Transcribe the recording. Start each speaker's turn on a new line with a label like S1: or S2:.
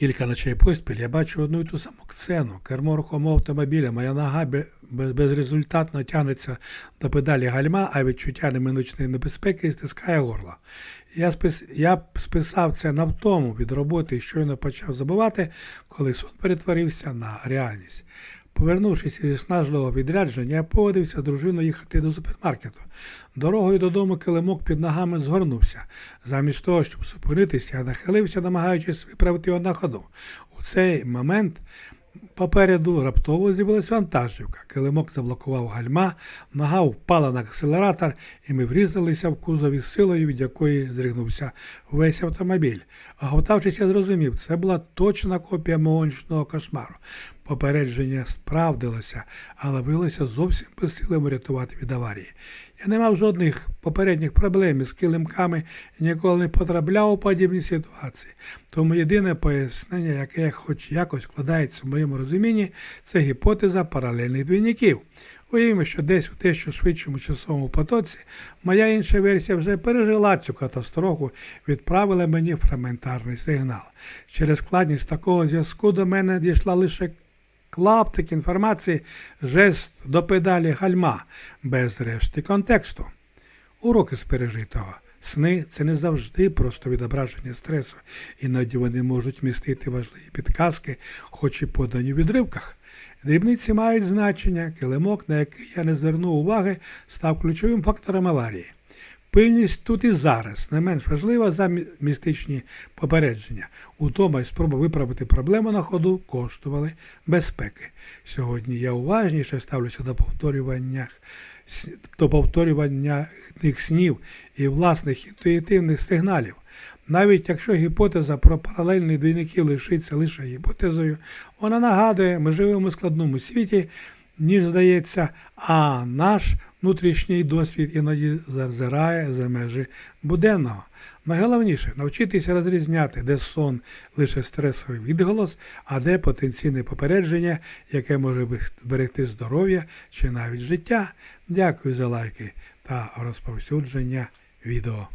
S1: Кілька ночей поспіль я бачу одну і ту саму сцену. Кермо рухомого автомобіля, моя нога бе- бе- безрезультатно тягнеться до педалі гальма, а відчуття неминучної небезпеки стискає горло. Я, спис... я списав це на втому від роботи і щойно почав забувати, коли сон перетворився на реальність. Повернувшись із снажливого відрядження, я погодився з дружиною їхати до супермаркету. Дорогою додому килимок під ногами згорнувся. Замість того, щоб зупинитися, я нахилився, намагаючись виправити його на ходу. У цей момент попереду раптово з'явилась вантажівка. Килимок заблокував гальма, нога впала на акселератор, і ми врізалися в кузов із силою, від якої зригнувся весь автомобіль. Оготавшись, я зрозумів, це була точна копія мого нічного кошмару. Попередження справдилося, але виявилося зовсім безсилим врятувати від аварії. Я не мав жодних попередніх проблем із килимками і ніколи не потрапляв у подібні ситуації. Тому єдине пояснення, яке хоч якось вкладається в моєму розумінні, це гіпотеза паралельних двійників. Уявімо, що десь в дещо швидшому часовому потоці моя інша версія вже пережила цю катастрофу, відправила мені фрагментарний сигнал. Через складність такого зв'язку до мене дійшла лише клаптик інформації, жест до педалі гальма, без решти контексту. Уроки з пережитого. Сни це не завжди просто відображення стресу, іноді вони можуть містити важливі підказки, хоч і подані в відривках. Дрібниці мають значення, килимок, на який я не звернув уваги, став ключовим фактором аварії. Пильність тут і зараз не менш важлива за містичні попередження. Утома і спроба виправити проблему на ходу коштували безпеки. Сьогодні я уважніше ставлюся до повторювання, до повторювання тих снів і власних інтуїтивних сигналів. Навіть якщо гіпотеза про паралельні двійників лишиться лише гіпотезою, вона нагадує, ми живемо у складному світі, ніж здається, а наш внутрішній досвід іноді зазирає за межі буденного. Найголовніше навчитися розрізняти, де сон лише стресовий відголос, а де потенційне попередження, яке може зберегти здоров'я чи навіть життя. Дякую за лайки та розповсюдження відео.